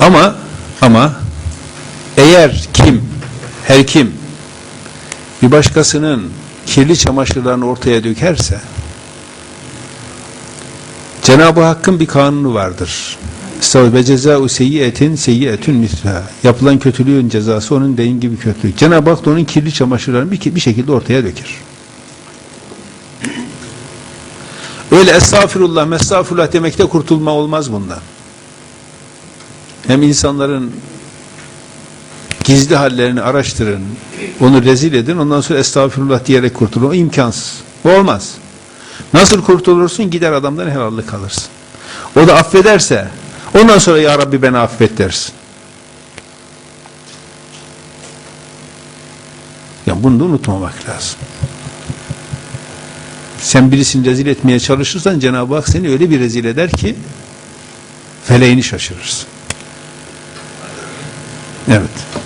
Ama ama eğer kim her kim bir başkasının kirli çamaşırlarını ortaya dökerse Cenab-ı Hakk'ın bir kanunu vardır. Ve cezâ'u seyyiyetin seyyiyetün misliha. Yapılan kötülüğün cezası onun deyim gibi kötülük. Cenab-ı Hak da onun kirli çamaşırlarını bir, bir şekilde ortaya döker. Öyle estağfirullah, mestağfirullah demekte kurtulma olmaz bundan. Hem insanların gizli hallerini araştırın, onu rezil edin, ondan sonra estağfirullah diyerek kurtulun. O imkansız. Bu olmaz. Nasıl kurtulursun? Gider adamdan helallik alırsın. O da affederse, ondan sonra ya Rabbi beni affet dersin. Ya bunu da unutmamak lazım. Sen birisini rezil etmeye çalışırsan Cenab-ı Hak seni öyle bir rezil eder ki feleğini şaşırırsın. Evet.